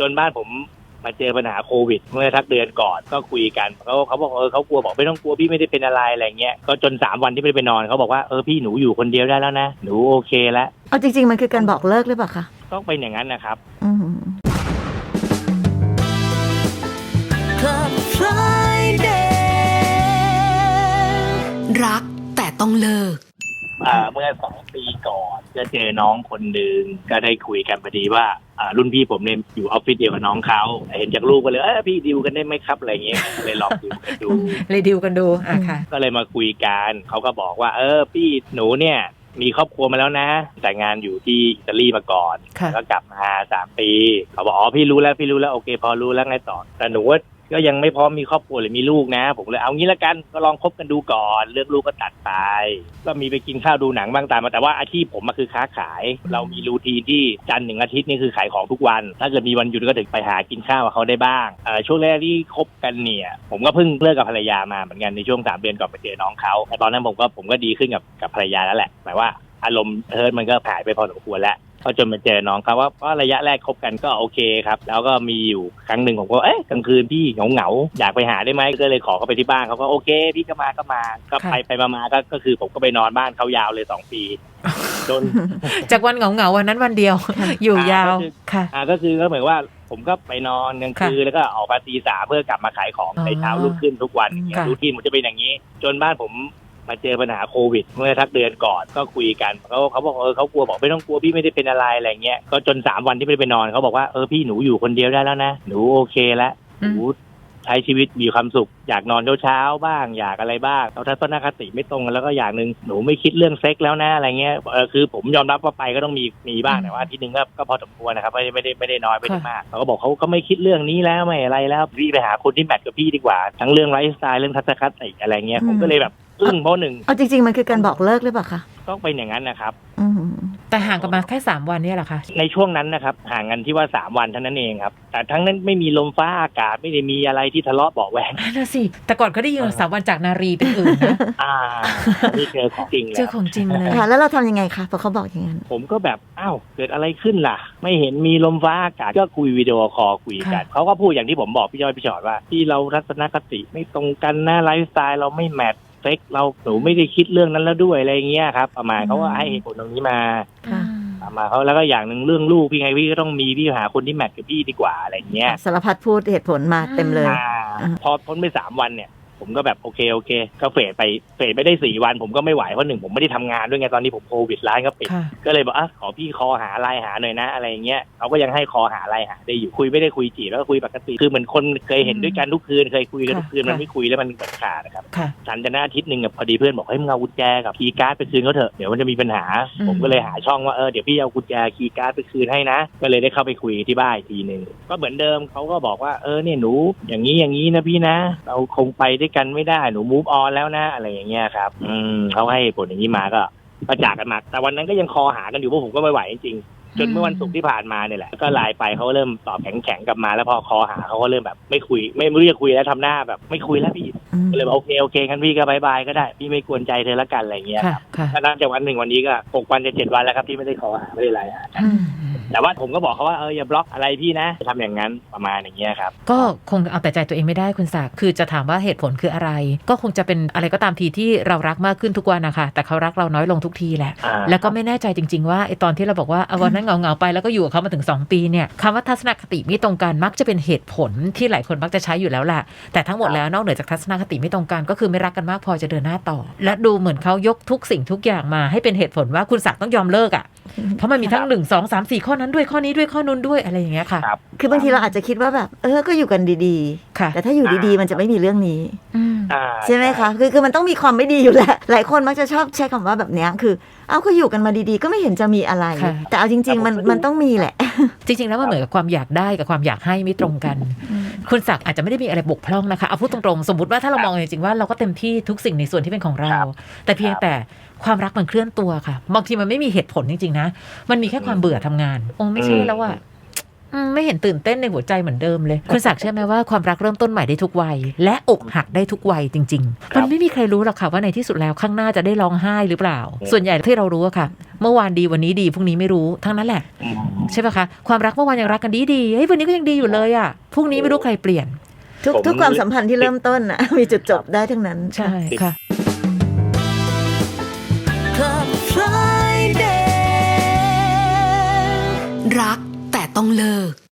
จนบ้านผมมาเจอปัญหาโควิด เมื่อทักเดือนก่อนก็คุยกันเขาเขาบอกเออเขากลัวบอกไม่ต้องกลัวพี่ไม่ได้เป็นอะไรอะไรเงี้ยก็จนสามวันที่ไม่ได้ไปนอนเขาบอกว่าเออพี่หนูอยู่คนเดียวได้แล้วนะหนูโอเคแล้วเอาจริง ๆ มันคือการบอกเลิกหรือเปล่าคะต้องเป็นอย่างนั้นนะครับ อืม Club Friday รักแต่ต้องเลิก อ่าเมื่อสองปีก่อนก็เจอน้องคนหนึ่งก็ได้คุยกันพอดีว่าอ่า รุ่นพี่ผมเนี่ยอยู่ออฟฟิศเดียวกับน้องเขาเห็นจากรูปก็เลยเออพี่ดิวกันได้ไหมครับอะไรเงี้ยก็เลยลองดิวกันดูเลยดิวกันดูอะค่ะก็เลยมาคุยกันเขาก็บอกว่า เออ พี่หนูเนี่ยมีครอบครัวมาแล้วนะ แต่งงานอยู่ที่อิตาลีมาก่อนค่ะแล้วก็กลับมาสามปี เขาบอกอ๋อพี่รู้แล้วพี่รู้แล้วโอเค พอรู้แล้วไงต่อแต่หนูว่า ก็ยังไม่พร้อมมีครอบครัวหรือมีลูกนะ ผมเลยเอางี้ละกันก็ลองคบกันดูก่อน เรื่องลูกก็ตัดไปก็มีไปกินข้าวดูหนังบ้างตามมาแต่ว่าอาชีพผมมาคือค้าขาย เรามีรูทีนที่จันทร์ถึงอาทิตย์นี่คือขายของทุกวัน ถ้าเกิดมีวันหยุดก็ถึงไปหากินข้าวกับเขาได้บ้างเออช่วงแรกที่คบกันเนี่ย ผมก็เพิ่งเลิกกับภรรยามาเหมือนกันในช่วงสามเดือนก่อนไปเจอน้องเขาแต่ตอนนั้นผมก็ผมก็ดีขึ้นกับกับภรรยาแล้วแหละหมายว่าอารมณ์เฮิร์ตมันก็หายไปพอสมควรแล้ว ก็จนมาเจอน้องเขาว่าว่าระยะแรกคบกันก็โอเคครับ แล้วก็มีอยู่ครั้งหนึ่งผมก็เอ๊ะกลางคืนพี่เหงาเหงาๆอยากไปหาได้ไหมก็เลยขอเขาไปที่บ้านเขาก็โอเคพี่ก็มาก็มาก็ไปไปมามาก็ก็คือผมก็ไปนอนบ้านเขายาวเลยสองปีจน จากวันเหงาเหงาๆวันนั้นวันเดียว อยู่ยาวก็คือ ค่ะ อ่าก็คือก็เหมือนว่าผมก็ไปนอนกลางคืนแล้วก็ออกมาตีสามเพื่อกลับมาขายของอ๋อในเช้ารุ่งขึ้นทุกวันอย่างเงี้ยค่ะ รูทีนผมจะเป็นอย่างนี้ จนบ้านผม มาเจอปัญหาโควิด เมื่อทักเดือนก่อนก็คุยกันเขาเขาบอกเออเขากลัวบอกไม่ต้องกลัวพี่ไม่ได้เป็นอะไรอะไรเงี้ยก็จนสามวันที่ไม่ได้ไปนอนเขาบอกว่าเออพี่หนูอยู่คนเดียวได้แล้วนะหนูโอเคแล้วหนูใช้ชีวิตมีความสุข อยากนอนเช้าๆบ้าง อยากอะไรบ้างเราทัศนคติไม่ตรงกันแล้วก็อย่างหนึ่งหนูไม่คิดเรื่องเซ็กแล้วนะอะไรเงี้ยเออคือผมยอมรับว่าไปก็ต้องมีมีบ้างแต่ว่าอาที่หนึ่งก็ก็พอสมควรนะครับไม่ได้ไม่ได้ไม่ได้น้อยไม่ได้มากเขาก็บอกเขาก็ไม่คิดเรื่องนี้แล้วไม่อะไรแล้วพี่ไปหาคนที่แมทกับพี่ดีกว่า ทั้งเรื่องไลฟ์สไตล์เรื่องทัศนคติอะไรเงี้ยผมก็เลยแบบ อึ้งเพราะหนึ่งเอาจริง ๆ มันคือการบอกเลิกหรือเปล่าคะต้องเป็นอย่างนั้นนะครับ อืมแต่ห่างกันมาแค่สามวันเนี่ยแหละค่ะในช่วงนั้นนะครับ ห่างกันที่ว่าสามวันเท่านั้นเองครับ แต่ทั้งนั้นไม่มีลมฟ้าอากาศไม่ได้มีอะไรที่ทะเลาะเบาะแวง อะน่ะสิ แต่ก่อนก็ได้ยินว่าสามวันจากนารีเป็นอื่นนะ อ่านี่เจอของจริงเจแล้อวของจริงเลย ค่ะ แล้วเราทำยังไงคะพอเขาบอกอย่างนั้น ผมก็แบบอ้าวเกิดอะไรขึ้นล่ะ ไม่เห็นมีลมฟ้าอากาศก็คุยวิดีโอคอลคุยกันเขาก็พูดอย่างที่ผมบอกพี่ยอดพี่ชอดว่าที่เราทัศนคติไม่ตรงกันนะไลฟ์สไตล์เราไม่แมท เซ็กเราหนูไม่ได้คิดเรื่องนั้นแล้วด้วยอะไรเงี้ยครับประมาณเขาก็ให้เหตุผลตรงนี้มาค่ะ ประมาณเขาแล้วก็อย่างหนึ่งเรื่องลูกพี่ไงพี่ก็ต้องมีพี่หาคนที่แมทกับพี่ดีกว่าอะไรเงี้ยสารพัดพูดเหตุผลมาเต็มเลย อ่าอ่าพอพ้นไปสามวันเนี่ย ผมก็แบบโอเคโอเคก็เฟดไปเฟดไปได้สี่วัน ผมก็ไม่ไหวเพราะหนึ่งผมไม่ได้ทำงานด้วยไงตอนนี้ผมโควิดร้านก็ปิดค่ะก็เลยบอกอะขอพี่คอหาไลน์หาหน่อยนะ อะไรเงี้ยเขาก็ยังให้คอหาไลน์หาได้อยู่คุยไม่ได้คุยจีบแล้วก็คุยปกติคือเหมือนคนเคยเห็นด้วยกันทุกคืนเคยคุยกันทุกคืนค่ะมันไม่คุยแล้วมันเหมือนขาดนะครับค่ะสันจะหน้าอาทิตย์หนึ่งอะพอดีเพื่อนบอกให้มึงเอากุญแจกับคีย์การ์ดไปคืนเขาเถอะเดี๋ยวมันจะมีปัญหาอืมผมก็เลยหาช่องว่าเออเดี๋ยวพี่เอากุญแจคีย์การ์ดไปคืนให้นะ ก็เลยได้เข้าไปคุยที่บ้านอีกทีหนึ่งก็เหมือนเดิมเขาก็บอกว่าเออเนี่ยหนูอย่างนี้อย่างนี้นะพี่นะ เราคงไปด้วยกันไม่ได้หนูมูฟออนแล้วนะอะไรอย่างเงี้ยครับ อืมเขาให้เหตุผลอย่างนี้มาก็ก็จากกันมา แต่วันนั้นก็ยังคอหากันอยู่เพราะผมก็ไม่ไหวจริงๆจนเมื่อวันศุกร์ที่ผ่านมาเนี่ยแหละก็ไลน์ไปเขาก็เริ่มตอบแข็งๆกลับมาแล้วพอคอหาเขาก็เริ่มแบบไม่คุย ไม่รู้จะคุยแล้วทำหน้าแบบ ไม่คุยแล้วพี่อืมก็เลยบอกโอเคโอเคงั้นพี่ก็บายบายก็ได้พี่ไม่กวนใจเธอละกันอะไรเงี้ยค่ะค่ะถ้านับจากวันหนึ่งวันนี้ก็หกวันจะเจ็ดวันแล้วครับที่ไม่ได้ขอหาไม่ได้ไลน์หาอืม แต่ว่าผมก็บอกเขาว่าเอออย่าบล็อกอะไรพี่นะทำอย่างนั้นประมาณอย่างเงี้ยครับก็คงเอาแต่ใจตัวเองไม่ได้คุณศักดิ์คือจะถามว่าเหตุผลคืออะไร ก็คงจะเป็นอะไรก็ตามทีที่เรารักมากขึ้นทุกวันนะคะแต่เขารักเราน้อยลงทุกทีแหละ อ่า แล้วก็ไม่แน่ใจจริง ๆ ว่าไอตอนที่เราบอกว่าเอาวันนั้นเหงาๆไปแล้วก็อยู่กับเขามาถึง 2 ปีเนี่ยคำว่าทัศนคติไม่ตรงกันมักจะเป็นเหตุผลที่หลายคนมักจะใช้อยู่แล้วแหละแต่ทั้งหมดแล้วนอกเหนือจากทัศนคติไม่ตรงกันก็คือไม่รักกันมากพอจะเดินหน้าต่อ และดูเหมือนเขายกทุกสิ่งทุกอย่างมาให้เป็นเหตุผลว่าคุณศักดิ์ต้องยอมเลิกอะ เพราะมันมีทั้งหนึ่งสองสามสี่ข้อนั้นด้วยข้อนี้ด้วยข้อนู้นด้วยอะไรอย่างเงี้ยค่ะครับคือบางทีเราอาจจะคิดว่าแบบ เออก็อยู่กันดีค่ะๆแต่ถ้าอยู่ดีๆ มันจะไม่มีเรื่องนี้อืมอ่าใช่ไหมคะคือคือมันต้องมีความไม่ดีอยู่แหละหลายคนมักจะชอบใช้คำว่าแบบเนี้ยคือ เอาก็อยู่กันมาดีๆ ก็ไม่เห็นจะมีอะไรค่ะแต่เอาจริง ๆ มันมันต้องมีแหละ จริง ๆ แล้วมันเหมือนกับความอยากได้กับความอยากให้ไม่ตรงกัน คุณศักดิ์อาจจะไม่ได้มีอะไรบกพร่องนะคะเอาพูดตรงๆสมมติว่าถ้าเรามองจริงๆว่าเราก็เต็มที่ทุกสิ่งในส่วนที่เป็นของเราครับแต่เพียงแต่ความรักมันเคลื่อนตัวค่ะบางทีมันไม่มีเหตุผลจริงๆนะมันมีแค่ความเบื่อทำงานโอ้ไม่ใช่แล้วอะอืมไม่เห็นตื่นเต้นในหัวใจเหมือนเดิมเลย คุณศักดิ์เชื่อไหมว่าความรักเริ่มต้นใหม่ได้ทุกวัย และอกหักได้ทุกวัยจริง ๆ มันไม่มีใครรู้หรอกค่ะว่าในที่สุดแล้วข้างหน้าจะได้ร้องไห้หรือเปล่า ส่วนใหญ่ที่เรารู้อะค่ะ เมื่อวานดีวันนี้ดีพรุ่งนี้ไม่รู้ทั้งนั้นแหละอืมใช่ปะคะความรักเมื่อวานยังรักกันดีดีๆเฮ้ยวันนี้ก็ยังดีอยู่เลยอะพรุ่งนี้ไม่รู้ใครเปลี่ยน ทุกผมทุกความสัมพันธ์ที่เริ่มต้นอะมีจุดจบได้ทั้งนั้นใช่ค่ะ Club Friday รักแต่ต้องเลิก